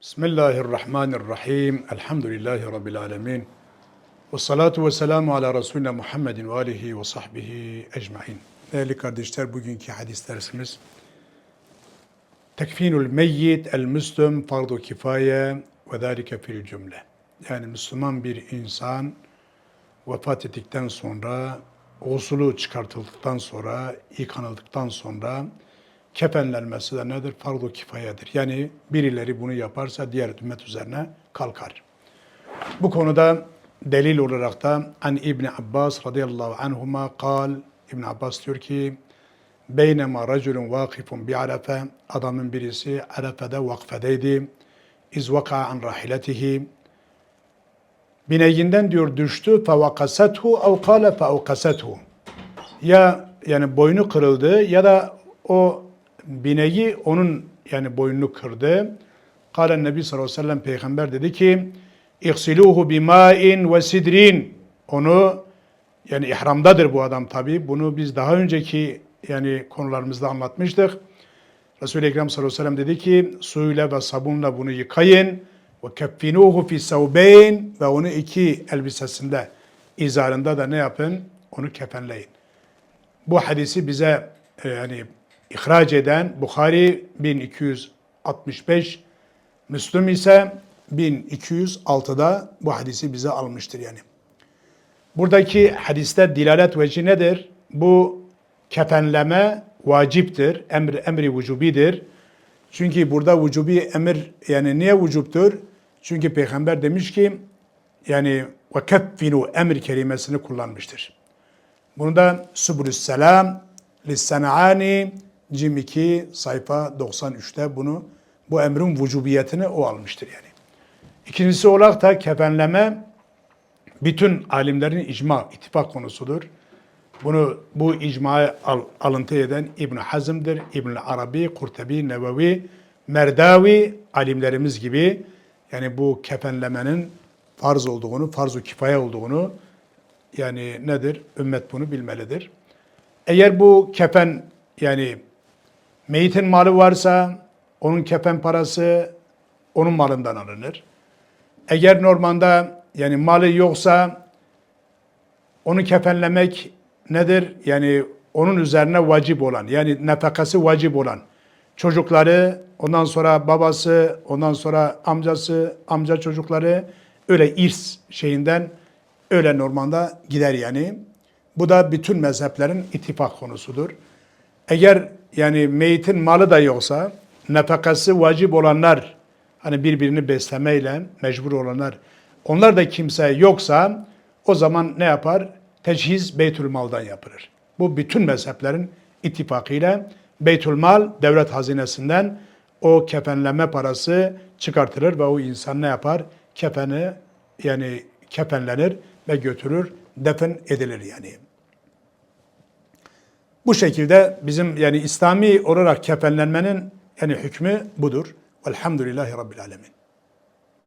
Bismillahirrahmanirrahim. Elhamdülillahi Rabbil alemin. Ve salatu ve selamu ala Resulüne Muhammedin ve alihi ve sahbihi ecmain. Değerli kardeşler, bugünkü hadis dersimiz Tekfinul meyyit el müslüm fardu kifaye ve zâlike fil cümle. Yani Müslüman bir insan vefat ettikten sonra, usulü çıkartıldıktan sonra, yıkanıldıktan sonra kefenlenmesi de nedir? Fardu kifayedir. Yani birileri bunu yaparsa diğer ümmet üzerine kalkar. Bu konuda delil olarak da an İbn Abbas radıyallahu anhuma kal İbn Abbas diyor ki beynema raculun vakifun bi arafe adamın birisi arafede vakfedeydi iz vaka an rahiletihi bineğinden diyor düştü fevakasethu ev kâle fevkasethu ya yani boynu kırıldı ya da o bineği onun yani boynunu kırdı. Kale Nebi sallallahu aleyhi ve sellem peygamber dedi ki İksiluhu bima'in ve sidrin. Onu yani ihramdadır bu adam tabi. Bunu biz daha önceki yani konularımızda anlatmıştık. Resul-i Ekrem sallallahu aleyhi ve sellem dedi ki suyla ve sabunla bunu yıkayın ve keffinuhu fi savbeyn ve onu iki elbisesinde izarında da ne yapın? Onu kefenleyin. Bu hadisi bize e, yani ihraç eden Bukhari 1265, Müslüm ise 1206'da bu hadisi bize almıştır yani. Buradaki hadiste dilalet veci nedir? Bu kefenleme vaciptir, emr, emri vücubidir. Çünkü burada vücubi emir yani niye vücuptur? Çünkü peygamber demiş ki yani ve keffinu emir kelimesini kullanmıştır. Bunu da Subulüs Selam Lissanani Cim 2 sayfa 93'te bunu bu emrin vücubiyetini o almıştır yani. İkincisi olarak da kefenleme bütün alimlerin icma, ittifak konusudur. Bunu bu icmayı al, alıntı eden İbn Hazm'dir, İbn Arabi, Kurtebi, Nevevi, Merdavi alimlerimiz gibi yani bu kefenlemenin farz olduğunu, farz-ı kifaye olduğunu yani nedir? Ümmet bunu bilmelidir. Eğer bu kefen yani meyitin malı varsa onun kefen parası onun malından alınır. Eğer normalde yani malı yoksa onu kefenlemek nedir? Yani onun üzerine vacip olan yani nefakası vacip olan çocukları, ondan sonra babası, ondan sonra amcası, amca çocukları öyle irs şeyinden öyle normalde gider yani. Bu da bütün mezheplerin ittifak konusudur. Eğer yani meyitin malı da yoksa nefakası vacip olanlar hani birbirini beslemeyle mecbur olanlar onlar da kimse yoksa o zaman ne yapar? Teçhiz Beytülmal'dan yapılır. Bu bütün mezheplerin ittifakıyla Beytülmal devlet hazinesinden o kefenleme parası çıkartılır ve o insan ne yapar? Kefeni yani kefenlenir ve götürür, defin edilir yani. Bu şekilde bizim yani İslami olarak kefenlenmenin yani hükmü budur. Velhamdülillahi Rabbil Alemin.